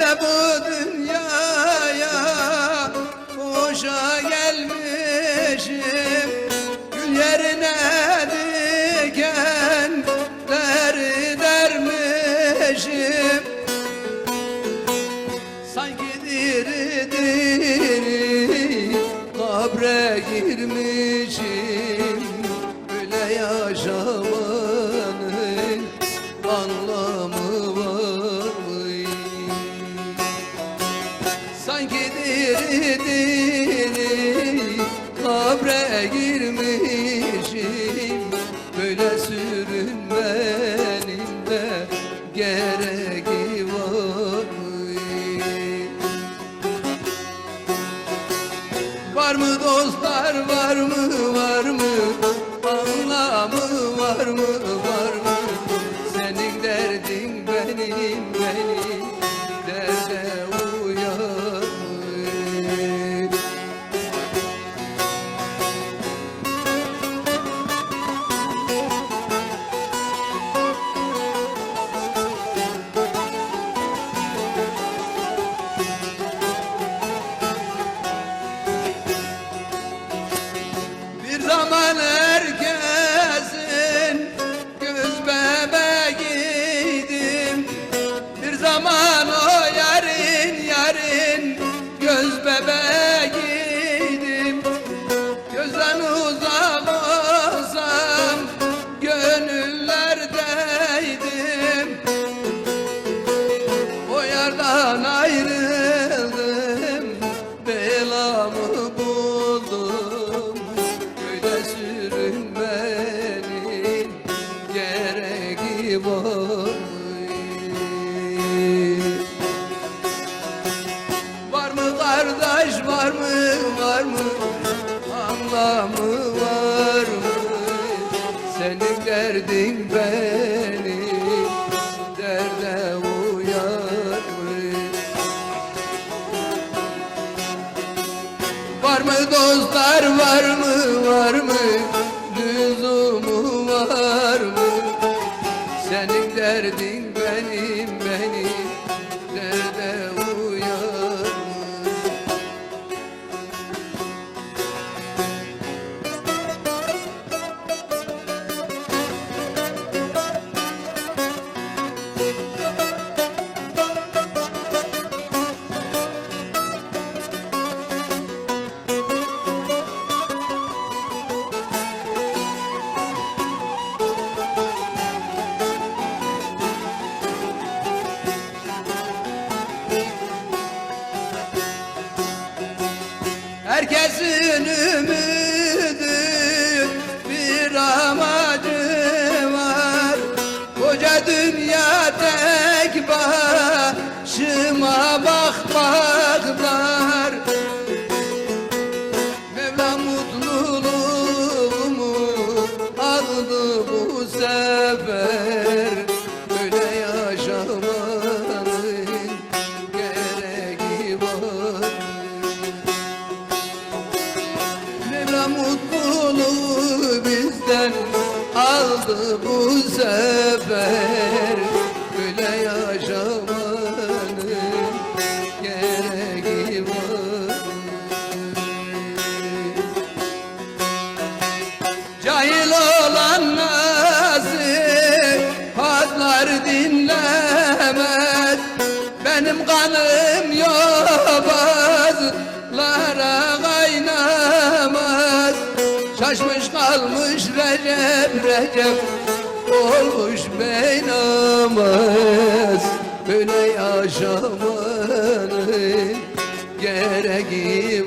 Ben de bu dünyaya boşa gelmişim. Gül yerine dikenleri dermişim. Sanki diri diri kabre girmişim. Böyle yaşamanın anlamı girmişim Böyle sürünmenin de gereği var mı? Var mı dostlar var mı i'm in zaman Derdin beni Derde uyar mı Var mı dostlar var mı var mı? Lüzumu var mı? Senin derdin mutluluğu bizden aldı bu sefer Kalmış Recep Recep Olmuş beynamaz Böyle yaşamanın gereği